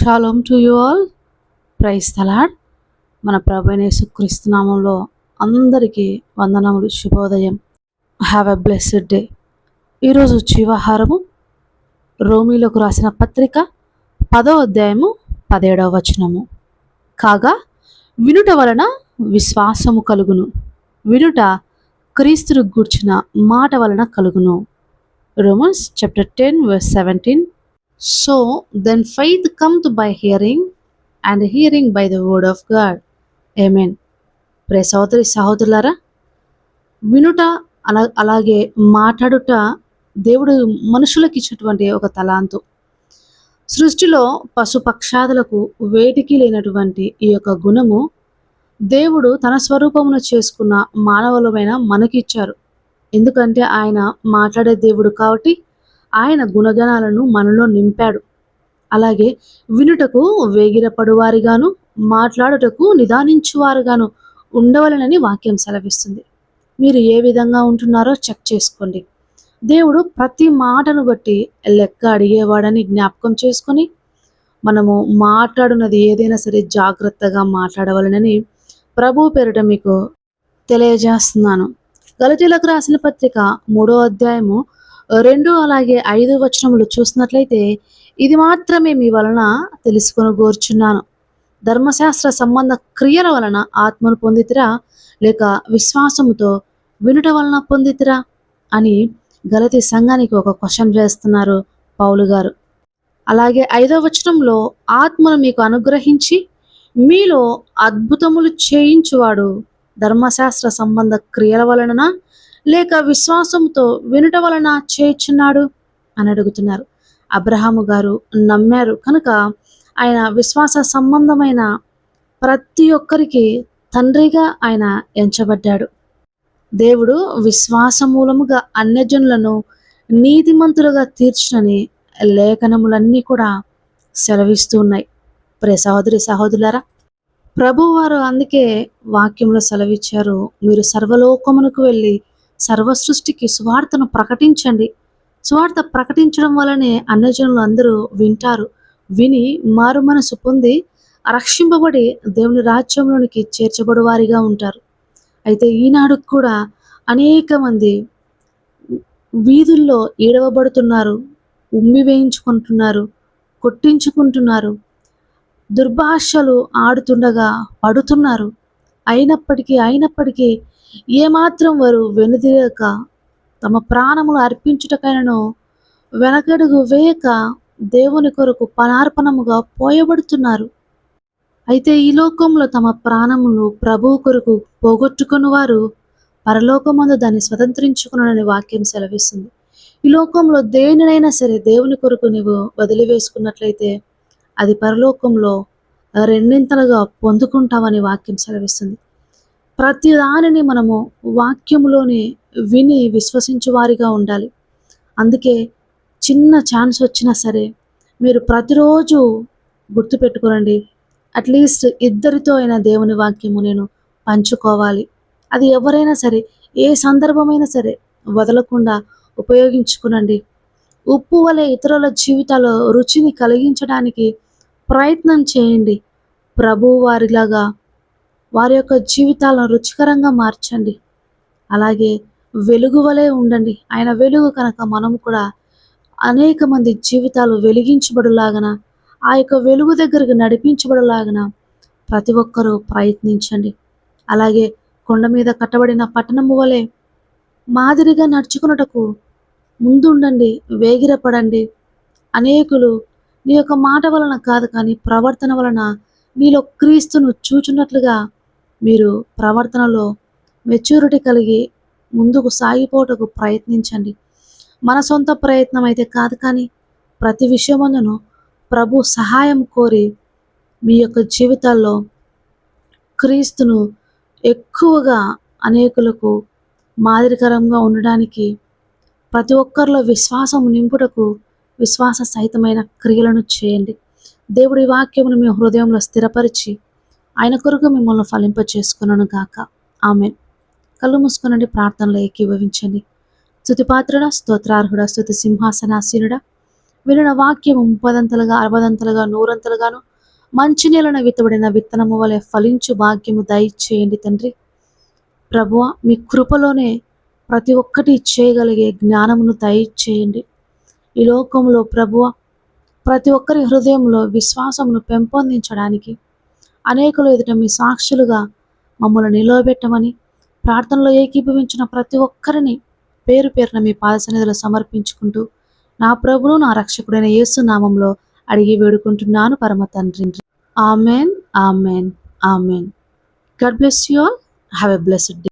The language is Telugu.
Shalom to you all praise తలాడ్ మన ప్రభైన క్రీస్తునామంలో అందరికీ వందనములు శుభోదయం. హ్యావ్ ఎ బ్లెస్డ్ డే ఈరోజు జీవాహారము రోమిలోకి రాసిన పత్రిక పదో అధ్యాయము పదిహేడవ వచనము. కాగా వినుట వలన విశ్వాసము కలుగును. వినుట క్రీస్తును గూర్చిన మాట వలన కలుగును. Romans chapter ten verse seventeen so then faith cometh by hearing and hearing by the word of God amen pray సహోదరి సహోదరులారా వినుట అలా అలాగే మాట్లాడుట దేవుడు మనుషులకు ఇచ్చినటువంటి ఒక తలాంతు. సృష్టిలో పశుపక్షాదులకు వేటికి లేనటువంటి ఈ యొక్క గుణము దేవుడు తన స్వరూపమును చేసుకున్న మానవులమైన మనకిచ్చారు ఎందుకంటే ఆయన మాట్లాడే దేవుడు కాబట్టి ఆయన గుణగణాలను మనలో నింపాడు. అలాగే వినుటకు వేగిరపడువారిగాను మాట్లాడుటకు నిదానించువారుగాను ఉండవలనని వాక్యం సెలవిస్తుంది. మీరు ఏ విధంగా ఉంటున్నారో చెక్ చేసుకోండి. దేవుడు ప్రతి మాటను బట్టి లెక్క అడిగేవాడని జ్ఞాపకం చేసుకొని మనము మాట్లాడున్నది ఏదైనా సరే జాగ్రత్తగా మాట్లాడవలనని ప్రభు పేరిట మీకు తెలియజేస్తున్నాను. గలతీలకు రాసిన పత్రిక మూడో అధ్యాయము రెండు అలాగే ఐదు వచనములు చూసినట్లయితే ఇది మాత్రమే మీ వలన తెలుసుకొని కోరుచున్నాను ధర్మశాస్త్ర సంబంధ క్రియల వలన ఆత్మను పొందితిరా? లేక విశ్వాసముతో వినుట వలన పొందితిరా? అని గలతి సంఘానికి ఒక క్వశ్చన్ వేస్తున్నారు పౌలు గారు. అలాగే ఐదవ వచనంలో ఆత్మను మీకు అనుగ్రహించి మీలో అద్భుతములు చేయించువాడు ధర్మశాస్త్ర సంబంధ క్రియల వలన లేక విశ్వాసంతో వినుట వలన చేయుచున్నాడు? అని అడుగుతున్నారు. అబ్రహాము గారు నమ్మారు. కనుక ఆయన విశ్వాస సంబంధమైన ప్రతి ఒక్కరికి తండ్రిగా ఆయన ఎంచబడ్డాడు. దేవుడు విశ్వాస మూలముగా అన్యజనులను నీతిమంతులుగా తీర్చునని లేఖనములన్నీ కూడా సెలవిస్తూ ఉన్నాయి. ప్రే సహోదరి సహోదరులారా ప్రభువారు అందుకే వాక్యంలో సెలవిచ్చారు. మీరు సర్వలోకమునకు వెళ్ళి సర్వసృష్టికి స్వార్థను సువార్తను ప్రకటించండి. సువార్త ప్రకటించడం వలనే అన్నజనులు అందరూ వింటారు. విని మారు మనసు పొంది రక్షింపబడి దేవుని రాజ్యంలోనికి చేర్చబడు వారిగా ఉంటారు. అయితే ఈనాడు కూడా అనేక మంది వీధుల్లో ఏడవబడుతున్నారు ఉమ్మి వేయించుకుంటున్నారు కొట్టించుకుంటున్నారు దుర్భాషలు ఆడుతుండగా పడుతున్నారు. అయినప్పటికీ అయినప్పటికీ ఏమాత్రం వారు వెనుదిరక తమ ప్రాణములు అర్పించుటకైనను వెనకడుగు వేయక దేవుని కొరకు పనార్పణముగా పోయబడుతున్నారు. అయితే ఈ లోకంలో తమ ప్రాణములు ప్రభువు కొరకు పోగొట్టుకుని వారు పరలోకమందు దాన్ని స్వతంత్రించుకునని వాక్యం సెలవిస్తుంది. ఈ లోకంలో దేనినైనా సరే దేవుని కొరకు నీవు వదిలివేసుకున్నట్లయితే అది పరలోకంలో రెండింతలుగా పొందుకుంటావని వాక్యం సెలవిస్తుంది. ప్రతి దానిని మనము వాక్యంలోని విని విశ్వసించు వారిగా ఉండాలి. అందుకే చిన్న ఛాన్స్ వచ్చినా సరే మీరు ప్రతిరోజు గుర్తుపెట్టుకోనండి అట్లీస్ట్ ఇద్దరితో అయినా దేవుని వాక్యము నేను పంచుకోవాలి. అది ఎవరైనా సరే ఏ సందర్భమైనా సరే వదలకుండా ఉపయోగించుకునండి. ఉప్పు వలె ఇతరుల జీవితాల్లో రుచిని కలిగించడానికి ప్రయత్నం చేయండి. ప్రభువారిలాగా వారిలాగా వారి యొక్క జీవితాలను రుచికరంగా మార్చండి. అలాగే వెలుగు వలె ఉండండి. ఆయన వెలుగు కనుక మనము కూడా అనేక మంది జీవితాలు వెలిగించబడులాగన ఆ యొక్క వెలుగు దగ్గరకు నడిపించబడులాగన ప్రతి ఒక్కరూ ప్రయత్నించండి. అలాగే కొండ మీద కట్టబడిన పట్టణము వలె మాదిరిగా నడుచుకున్నటకు ముందుండండి వేగిరపడండి. అనేకులు నీ యొక్క మాట వలన కాదు కానీ ప్రవర్తన వలన నీలో క్రీస్తును చూచున్నట్లుగా మీరు ప్రవర్తనలో మెచ్యూరిటీ కలిగి ముందుకు సాగిపోటకు ప్రయత్నించండి. మన సొంత ప్రయత్నం అయితే కాదు కానీ ప్రతి విషయమందును ప్రభు సహాయం కోరి మీ యొక్క జీవితాల్లో క్రీస్తును ఎక్కువగా అనేకులకు మాదిరికరంగా ఉండడానికి ప్రతి ఒక్కరిలో విశ్వాసం నింపుటకు విశ్వాస సహితమైన క్రియలను చేయండి. దేవుడి వాక్యమును మీ హృదయంలో స్థిరపరిచి ఆయన కొరకు మిమ్మల్ని ఫలింప చేసుకున్నాను గాక. ఆమె కళ్ళు మూసుకునండి ప్రార్థనలో ఏకీభవించండి. స్థుతిపాత్రుడ స్తోత్రార్హుడ స్థుతి సింహాసనాసీనుడ వినున వాక్యం ముప్పదంతలుగా అరవదంతలుగా నూరంతలుగాను మంచి నీళ్ళన విత్తబడిన విత్తనము వలె ఫలించు భాగ్యము దయచేయండి తండ్రి. ప్రభువ మీ కృపలోనే ప్రతి ఒక్కటి చేయగలిగే జ్ఞానమును దయచేయండి. ఈ లోకంలో ప్రభువ ప్రతి ఒక్కరి హృదయంలో విశ్వాసమును పెంపొందించడానికి అనేకులు ఎదుట మీ సాక్షులుగా మమ్మల్ని నిలవబెట్టమని ప్రార్థనలో ఏకీభవించిన ప్రతి ఒక్కరిని పేరు పేరున మీ పాదసన్నిధిలో సమర్పించుకుంటూ నా ప్రభును నా రక్షకుడైన యేసు నామంలో అడిగి వేడుకుంటున్నాను. పరమ తండ్రి amen amen amen. God bless you all have a blessed day